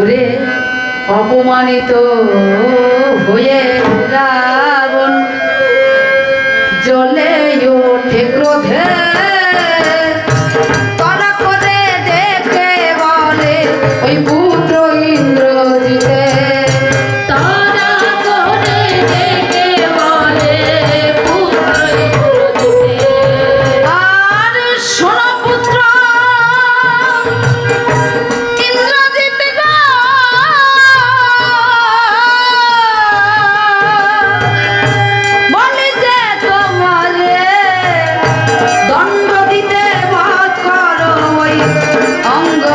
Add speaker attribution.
Speaker 1: ওরে অপমানিত হয়ে রাবণ জলে ওঠে ক্রোধে।